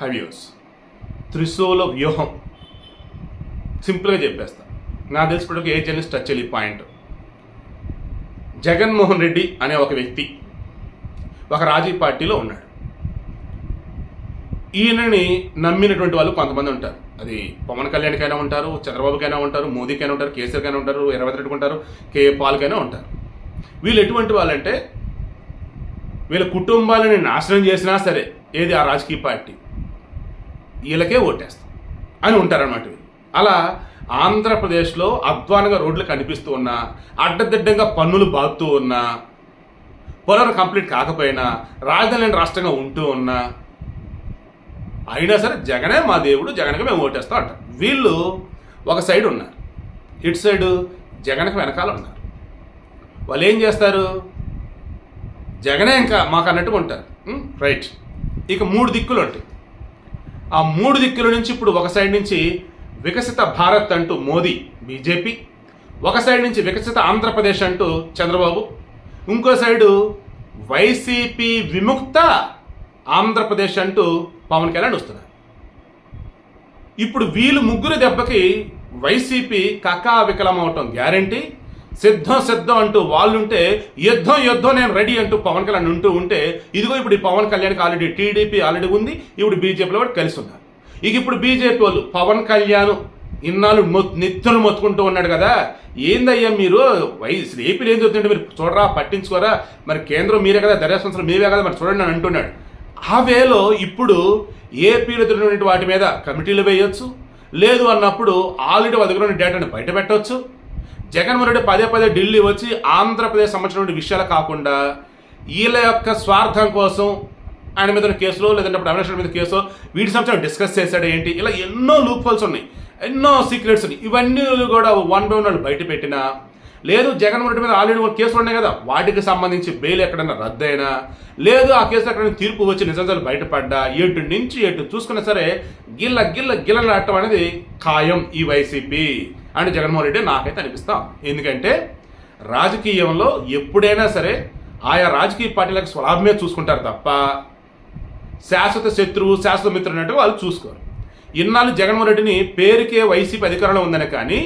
హవ్యూస్ త్రిశూల వ్యూహం. సింపుల్గా చెప్పేస్తా. నాకు తెలిసిపోయి ఏ జర్నలిస్ట్ టచ్ ఈ పాయింట్. జగన్మోహన్ రెడ్డి అనే ఒక వ్యక్తి ఒక రాజీ పార్టీలో ఉన్నాడు. ఈయనని నమ్మినటువంటి వాళ్ళు కొంతమంది ఉంటారు. అది పవన్ కళ్యాణ్కైనా ఉంటారు చంద్రబాబుకైనా ఉంటారు మోదీకైనా ఉంటారు కేసీఆర్కైనా ఉంటారు రేవంత్ రెడ్డికి ఉంటారు కే. పాల్కైనా ఉంటారు. వీళ్ళు ఎటువంటి వాళ్ళంటే వీళ్ళ కుటుంబాలని నాశనం చేసినా సరే ఏది ఆ రాజకీయ పార్టీ? వీళ్ళకే ఓటేస్తాం అని ఉంటారన్నమాట అలా ఆంధ్రప్రదేశ్లో అధ్వానంగా రోడ్లు కనిపిస్తూ ఉన్నా అడ్డదిడ్డంగా పన్నులు బాగుతూ ఉన్నా పొలం కంప్లీట్ కాకపోయినా రాజధాని రాష్ట్రంగా ఉంటూ ఉన్నా అయినా సరే జగనే మా దేవుడు జగన్కి మేము ఓటేస్తాం అంట వీళ్ళు ఒక సైడ్ ఉన్నారు. ఇటు సైడు జగన్కి వెనకాల ఉన్నారు. వాళ్ళు ఏం చేస్తారు? జగనే ఇంకా మాకు అన్నట్టుగా ఉంటారు. రైట్. ఇక మూడు దిక్కులు ఉంటాయి. ఆ మూడు దిక్కుల నుంచి ఇప్పుడు ఒక సైడ్ నుంచి వికసిత భారత్ అంటూ మోదీ బీజేపీ ఒక సైడ్ నుంచి వికసిత ఆంధ్రప్రదేశ్ అంటూ చంద్రబాబు ఇంకో సైడు వైసీపీ విముక్త ఆంధ్రప్రదేశ్ అంటూ పవన్ కళ్యాణ్ వస్తున్నారు. ఇప్పుడు వీళ్ళు ముగ్గురు దెబ్బకి వైసీపీ కకా వికలం అవటం గ్యారంటీ సిద్ధం సిద్ధం అంటూ వాళ్ళుంటే యుద్ధం యుద్ధం నేను రెడీ అంటూ పవన్ కళ్యాణ్ ఉంటూ ఉంటే ఇదిగో ఇప్పుడు ఈ పవన్ కళ్యాణ్కి ఆల్రెడీ టీడీపీ ఆల్రెడీ ఉంది ఇప్పుడు బీజేపీలో కూడా కలిసి ఉన్నారు. ఇక ఇప్పుడు బీజేపీ వాళ్ళు పవన్ కళ్యాణ్ ఇన్నాళ్ళు మొ- నెత్తులు మొత్తుకుంటూ ఉన్నాడు కదా ఏందయ్యా మీరు? వయసు ఏపీలు ఏం చదువుతుంటే మీరు చూడరా పట్టించుకోరా? మరి కేంద్రం మీరే కదా దర్యాప్తు సంస్థలు మీరే కదా మరి చూడండి అని అంటున్నాడు. ఆ వేలో ఇప్పుడు ఏపీలో తిరిగినటువంటి వాటి మీద కమిటీలు వేయొచ్చు లేదు అన్నప్పుడు ఆల్రెడీ వాళ్ళ దగ్గర ఉన్న డేటాను బయట పెట్టవచ్చు జగన్మోహన్ రెడ్డి పదే పదే ఢిల్లీ వచ్చి ఆంధ్రప్రదేశ్ సంబంధించినటువంటి విషయాలు కాకుండా వీళ్ళ యొక్క స్వార్థం కోసం ఆయన మీద కేసులో లేదంటే ఇప్పుడు అవినాష్ మీద కేసు వీటి సంబంధించి డిస్కస్ చేశాడు ఏంటి? ఇలా ఎన్నో లూప్హోల్స్ ఉన్నాయి. ఎన్నో సీక్రెట్స్ ఉన్నాయి. ఇవన్నీ కూడా వన్ బై వన్ వాళ్ళు బయట పెట్టినా లేదు జగన్మోహన్ రెడ్డి మీద ఆల్రెడీ ఒక కేసులు ఉన్నాయి కదా వాటికి సంబంధించి బెయిల్ ఎక్కడైనా రద్దయినా లేదు ఆ కేసు ఎక్కడైనా తీర్పు వచ్చి నిజాలు బయటపడ్డా ఎటు నుంచి ఎటు చూసుకున్నా సరే గిల్ల గిల్ల గిల్లలాడటం అనేది ఖాయం ఈ వైసీపీ. అని జగన్మోహన్ రెడ్డి నాకైతే అనిపిస్తాం. ఎందుకంటే రాజకీయంలో ఎప్పుడైనా సరే ఆయా రాజకీయ పార్టీలకు స్వలాభమే చూసుకుంటారు తప్ప శాశ్వత శత్రువు శాశ్వత మిత్రుడు అన్నట్టు వాళ్ళు చూసుకోరు. ఇన్నాళ్ళు జగన్మోహన్ రెడ్డిని పేరుకే వైసీపీ అధికారంలో ఉందని కానీ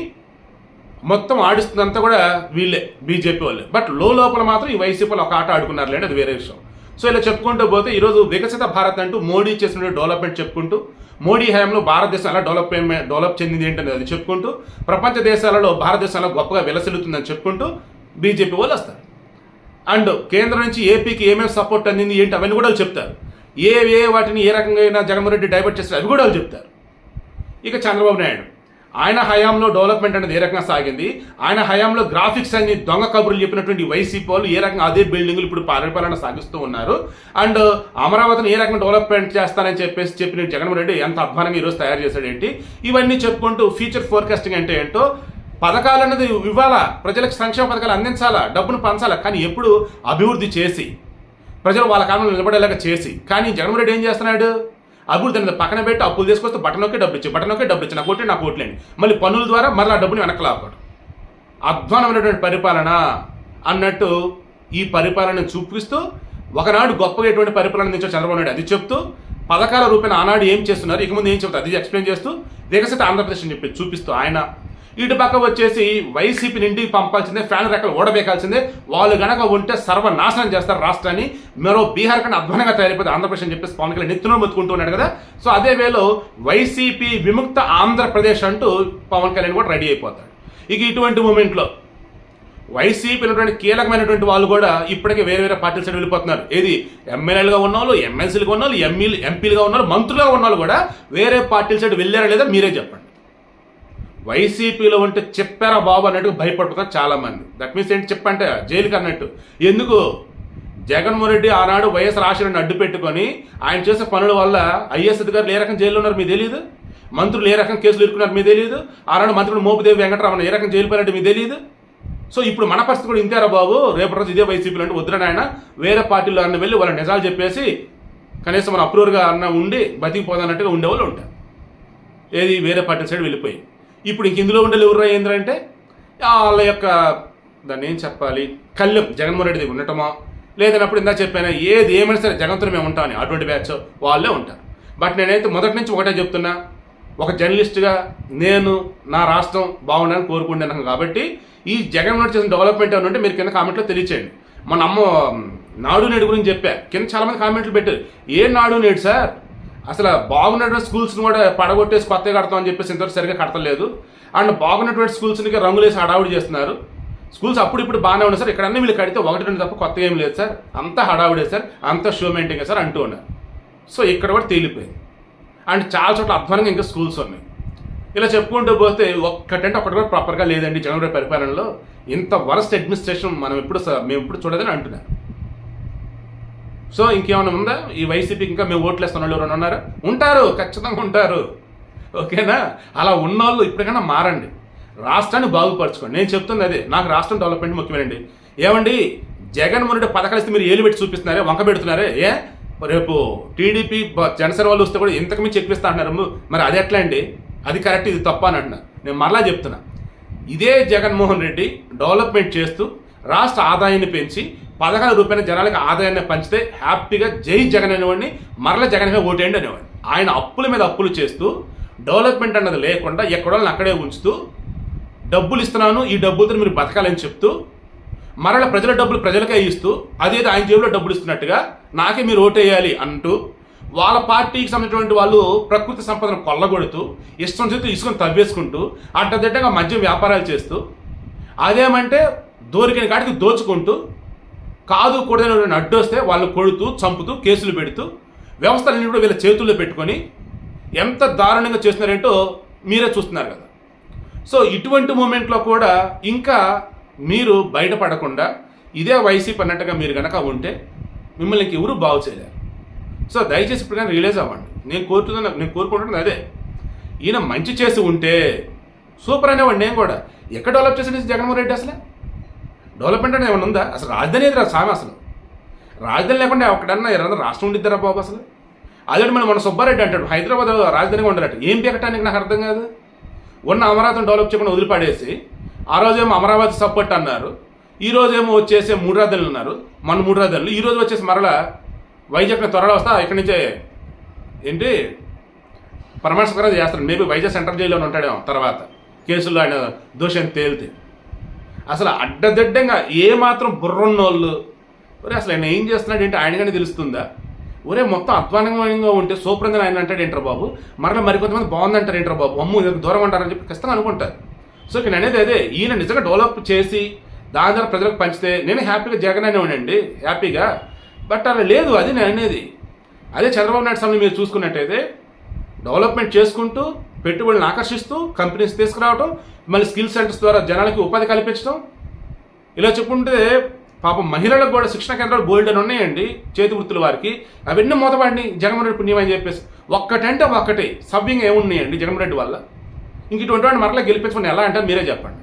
మొత్తం ఆడిస్తుందంతా కూడా వీళ్ళే బీజేపీ వాళ్ళే. బట్లో లోపల మాత్రం ఈ వైసీపీలో ఒక ఆట ఆడుకున్నారు లేండి అది వేరే విషయం. సో ఇలా చెప్పుకుంటూ పోతే ఈరోజు వికసిత భారత్ అంటూ మోడీ చేసిన డెవలప్మెంట్ చెప్పుకుంటూ మోడీ హయాంలో భారతదేశం ఎలా డెవలప్ డెవలప్ చెందింది ఏంటనేది అది చెప్పుకుంటూ ప్రపంచ దేశాలలో భారతదేశంలో గొప్పగా విలసిల్లుతుందని చెప్పుకుంటూ బీజేపీ వాళ్ళు వస్తారు. అండ్ కేంద్రం నుంచి ఏపీకి ఏమేమి సపోర్ట్ అందింది ఏంటి అవన్నీ కూడా వాళ్ళు చెప్తారు. ఏ ఏ వాటిని ఏ రకంగా అయినా జగన్మోహన్ రెడ్డి డైవర్ట్ చేస్తారు అవి కూడా వాళ్ళు చెప్తారు. ఇక చంద్రబాబు నాయుడు. ఆయన హయాంలో డెవలప్మెంట్ అనేది ఏ రకంగా సాగింది? ఆయన హయాంలో గ్రాఫిక్స్ అని దొంగ కబుర్లు చెప్పినటువంటి వైసీపీ వాళ్ళు ఏ రకంగా అదే బిల్డింగ్లు ఇప్పుడు పరిపాలన సాగిస్తూ ఉన్నారు? అండ్ అమరావతిని ఏ రకంగా డెవలప్మెంట్ చేస్తానని చెప్పేసి చెప్పిన జగన్మోహన్ రెడ్డి ఎంత అధ్వానంగా ఈరోజు తయారు చేశాడేంటి ఇవన్నీ చెప్పుకుంటూ ఫ్యూచర్ ఫోర్కాస్టింగ్ అంటే ఏంటో పథకాలు అనేది ఇవ్వాలా? ప్రజలకు సంక్షేమ పథకాలు అందించాలా? డబ్బును పంచాలా? కానీ ఎప్పుడు అభివృద్ధి చేసి ప్రజలు వాళ్ళ కాలంలో నిలబడేలాగా చేసి కానీ జగన్మోహన్ రెడ్డి ఏం చేస్తున్నాడు? అప్పుడు దాని పక్కన పెట్టి అప్పులు తీసుకొస్తే బటనొక్కే డబ్బు ఇచ్చి ఒకే డబ్బు ఇచ్చి నాకు ఓటే నాకు ఓట్లేండి మళ్ళీ పనుల ద్వారా మరలా డబ్బుని వెనక్కి లాపడు అధ్వానమైనటువంటి పరిపాలన అన్నట్టు ఈ పరిపాలన చూపిస్తూ ఒకనాడు గొప్పగా ఎటువంటి పరిపాలన నుంచి చంద్రబాబు నాయుడు? అది చెప్తూ పథకాల రూపేణ ఆనాడు ఏం చేస్తున్నారు? ఇక ముందు ఏం చెప్తారు? అది ఎక్స్ప్లెయిన్ చేస్తూ వికసిత ఆంధ్రప్రదేశ్ అని చెప్పి చూపిస్తూ ఆయన ఇటు పక్క వచ్చేసి వైసీపీని ఇంటికి పంపాల్సిందే ఫ్యాన్ రెక్కలు ఓడబేకాల్సిందే వాళ్ళు గనక ఉంటే సర్వనాశనం చేస్తారు రాష్ట్రాన్ని. మరో బీహార్ కన్నా అధ్వానంగా తయారైపోతుంది ఆంధ్రప్రదేశ్ అని చెప్పేసి పవన్ కళ్యాణ్ నెత్తున మొత్తుకుంటూ ఉన్నాడు కదా. సో అదే వేలో వైసీపీ విముక్త ఆంధ్రప్రదేశ్ అంటూ పవన్ కళ్యాణ్ కూడా రెడీ అయిపోతాడు. ఇక ఇటువంటి మూమెంట్లో వైసీపీ ఉన్నటువంటి కీలకమైనటువంటి వాళ్ళు కూడా ఇప్పటికే వేరే వేరే పార్టీల సైడ్ వెళ్ళిపోతున్నారు. ఏది? ఎమ్మెల్యేలుగా ఉన్నవాళ్ళు ఎమ్మెల్సీలుగా ఉన్నవాళ్ళు ఎంఈలు ఎంపీలుగా ఉన్నవాళ్ళు మంత్రులుగా ఉన్న వాళ్ళు కూడా వేరే పార్టీల సైడ్ వెళ్ళారా లేదా మీరే చెప్పండి. వైసీపీలో ఉంటే చెప్పారా బాబు అన్నట్టు భయపడుతున్నారు చాలా మంది దట్ మీన్స్ ఏంటి చెప్పంటే జైలుకి అన్నట్టు. ఎందుకు? జగన్మోహన్ రెడ్డి ఆనాడు వైఎస్ రాజశేఖరని అడ్డు పెట్టుకొని ఆయన చేసే పనుల వల్ల ఐఎస్ అధికారులు ఏ రకం జైల్లో ఉన్నారు మీకు తెలియదు మంత్రులు ఏ రకం కేసులు ఇరుక్కున్నారు మీకు తెలియదు ఆనాడు మంత్రులు మోపిదేవి వెంకటరామన్ ఏ రకం జైలు పోయినట్టు మీకు తెలియదు సో ఇప్పుడు మన పరిస్థితి కూడా ఇంతేరా బాబు. రేపు రోజు ఇదే వైసీపీలో అంటే వద్దురా నాయన. వేరే పార్టీలో అన్న వెళ్ళి వాళ్ళ నిజాలు చెప్పేసి కనీసం మన అప్రూవర్గా అన్న ఉండి బతికిపోదన్నట్టుగా ఉండేవాళ్ళు ఉంటారు. ఏది? వేరే పార్టీ సైడ్ వెళ్ళిపోయి. ఇప్పుడు ఇంక ఇందులో ఉండే ఎవరు ఏంటంటే వాళ్ళ యొక్క దాన్ని ఏం చెప్పాలి? కళ్ళెం జగన్మోహన్ రెడ్డి దగ్గర ఉండటమో? లేదన్నప్పుడు ఇందా చెప్పాను ఏది ఏమైనా సరే జగన్తో మేము ఉంటామని. అటువంటి బ్యాచ్ వాళ్ళే ఉంటారు. బట్ నేనైతే మొదటి నుంచి ఒకటే చెప్తున్నా ఒక జర్నలిస్ట్గా నేను నా రాష్ట్రం బాగుండాలని కోరుకుంటున్నాను కాబట్టి ఈ జగన్మోహన్ చేసిన డెవలప్మెంట్ ఏమంటే మీరు కింద కామెంట్లో తెలియచేయండి. మన అమ్మ నాడు నేడు గురించి చెప్పా. కింద చాలామంది కామెంట్లు పెట్టారు. ఏ నాడు నేడు సార్? అసలు బాగున్నటువంటి స్కూల్స్ని కూడా పడగొట్టేసి కొత్తగా కడతామని చెప్పేసి ఇంతవరకు సరిగ్గా కడతలేదు. అండ్ బాగున్నటువంటి స్కూల్స్ని రంగులేసి హడావుడి చేస్తున్నారు. స్కూల్స్ అప్పుడు ఇప్పుడు బాగానే ఉన్నాయి సార్. ఇక్కడన్నీ వీళ్ళు కడితే ఒకటి రెండు తప్ప కొత్తగా ఏం లేదు సార్. అంతా హడావుడే సార్. అంతా షో మెయింటైన్ సార్ అంటూ ఉన్నారు. సో ఇక్కడ కూడా తేలిపోయింది. అండ్ చాలా చోట్ల అధ్వానంగా ఇంకా స్కూల్స్ ఉన్నాయి. ఇలా చెప్పుకుంటూ పోతే ఒక్కటంటే ఒకటి కూడా ప్రాపర్గా లేదండి జనవరి పరిపాలనలో. ఇంత వరస్ట్ అడ్మినిస్ట్రేషన్ మనం ఎప్పుడు మేము ఎప్పుడు చూడదని అంటున్నారు. సో ఇంకేమైనా ఉందా? ఈ వైసీపీకి ఇంకా మేము ఓట్లు వేస్తున్న వాళ్ళు ఎవరైనా ఉన్నారా ఉంటారు ఖచ్చితంగా ఉంటారు. ఓకేనా? అలా ఉన్నోళ్ళు ఇప్పటికైనా మారండి. రాష్ట్రాన్ని బాగుపరచుకోండి. నేను చెప్తుంది అదే. నాకు రాష్ట్రం డెవలప్మెంట్ ముఖ్యమేనండి. ఏమండి? జగన్మోహన్ రెడ్డి పథకాలు ఇస్తే మీరు ఏలు పెట్టి చూపిస్తున్నారే? వంక పెడుతున్నారే? ఏ? రేపు టీడీపీ జనసేన వాళ్ళు వస్తే కూడా ఇంతకు మించి ఎక్కువిస్తా అంటున్నారు. మరి అది ఎట్లా అండి? అది కరెక్ట్ ఇది తప్ప అని అంటున్నా. నేను మరలా చెప్తున్నా. ఇదే జగన్మోహన్ రెడ్డి డెవలప్మెంట్ చేస్తూ రాష్ట్ర ఆదాయాన్ని పెంచి పదహారు రూపాయల జనాలకు ఆదాయాన్ని పంచితే హ్యాపీగా జై జగన్ అనేవాడిని మరల జగన్గా ఓటేయండి అనేవాడిని. ఆయన అప్పుల మీద అప్పులు చేస్తూ డెవలప్మెంట్ అన్నది లేకుండా ఎక్కడో అక్కడే ఉంచుతూ డబ్బులు ఇస్తున్నాను ఈ డబ్బులతో మీరు బతకాలని చెప్తూ మరల ప్రజల డబ్బులు ప్రజలకే ఇస్తూ అదేదో ఆయన జేబులో డబ్బులు ఇస్తున్నట్టుగా నాకే మీరు ఓటేయాలి అంటూ వాళ్ళ పార్టీకి సంబంధించినటువంటి వాళ్ళు ప్రకృతి సంపదను కొల్లగొడుతూ ఇష్టం చేస్తూ ఇసుకొని తవ్వేసుకుంటూ అడ్డదిడ్డంగా మద్యం వ్యాపారాలు చేస్తూ అదేమంటే దోరికిన కాడికి దోచుకుంటూ కాదు కూడదని అడ్డొస్తే వాళ్ళు కొడుతూ చంపుతూ కేసులు పెడుతూ వ్యవస్థలన్నీ కూడా వీళ్ళ చేతుల్లో పెట్టుకొని ఎంత దారుణంగా చేస్తున్నారేంటో మీరే చూస్తున్నారు కదా. సో ఇటువంటి మూమెంట్లో కూడా ఇంకా మీరు బయటపడకుండా ఇదే వైసీపీ అన్నట్టుగా మీరు కనుక ఉంటే మిమ్మల్ని ఎవరు బాగు చేయలేరు. సో దయచేసి ఇప్పుడు కానీ రిలీజ్ అవ్వండి. నేను కోరుతున్నా నేను కోరుకుంటున్నది అదే. ఈయన మంచి చేసి ఉంటే సూపర్ అనేవాడు నేను కూడా. ఎక్కడ డెవలప్ చేసింది జగన్మోహన్ రెడ్డి అసలు? డెవలప్మెంట్ అనేది ఏమైనా ఉందా? అసలు రాజధాని ఏది రా సామె అసలు? రాజధాని లేకుండా ఒకటన్నా ఎర్రన్నా రాష్ట్రం ఉండిద్దరా బాబు అసలు? అదే మన మన సుబ్బారెడ్డి అంటాడు హైదరాబాద్ రాజధానిగా ఉండరట ఏం పీకటానికి నాకు అర్థం కాదు. ఉన్న అమరావతిని డెవలప్ చేయకుండా వదిలిపడేసి ఆ రోజేమో అమరావతి సపోర్ట్ అన్నారు ఈ రోజేమో వచ్చేసి మూడు రాజధానులు ఉన్నారు మన మూడు రాజధానులు. ఈ రోజు వచ్చేసి మరలా వైజాగ్ త్వరలో వస్తా ఇక్కడి నుంచే ఏంటి? పరమేశ్వరరాజు చేస్తాడు. మేబీ వైజాగ్ సెంట్రల్ జైల్లోనే ఉంటాడేమో తర్వాత. కేసుల్లో ఆయన దోషం తేలితే. అసలు అడ్డదిడ్డంగా ఏ మాత్రం ఒరే అసలు ఆయన ఏం చేస్తున్నాడు ఏంటి ఆయనగానే తెలుస్తుందా? ఒరే మొత్తం అధ్వానంగా ఉంటే సూపరంగా ఆయన అంటాడు ఏంటర్ బాబు? మరలా మరికొంతమంది బాగుందంటారు ఏంటర్ బాబు? అమ్ము ఇది దూరం అంటారని చెప్పి ఖచ్చితంగా అనుకుంటారు. సో ఇక్కడ అనేది అదే ఈయన నిజంగా డెవలప్ చేసి దాని ద్వారా ప్రజలకు పంచితే నేను హ్యాపీగా జగన్ ఉండండి హ్యాపీగా. బట్ అలా లేదు అది నేను అనేది. అదే చంద్రబాబు నాయుడు సమయం మీరు చూసుకున్నట్టయితే డెవలప్మెంట్ చేసుకుంటూ పెట్టుబడులను ఆకర్షిస్తూ కంపెనీస్ తీసుకురావడం మళ్ళీ స్కిల్ సెంటర్స్ ద్వారా జనాలకి ఉపాధి కల్పించడం? ఇలా చెప్పుకుంటే పాపం మహిళలకు కూడా శిక్షణ కేంద్రాలు గోల్డెన్ ఉన్నాయండి చేతి వృత్తుల వారికి. అవన్నీ మూతపడి జగన్మోహన్ రెడ్డి పుణ్యం అని చెప్పేసి. ఒక్కటంటే ఒక్కటే సవ్యంగా ఏమున్నాయండి జగన్మోహన్ రెడ్డి వల్ల? ఇంక ఇటువంటి వాడిని మరలా గెలిపించమని ఎలా అంటారు మీరే చెప్పండి.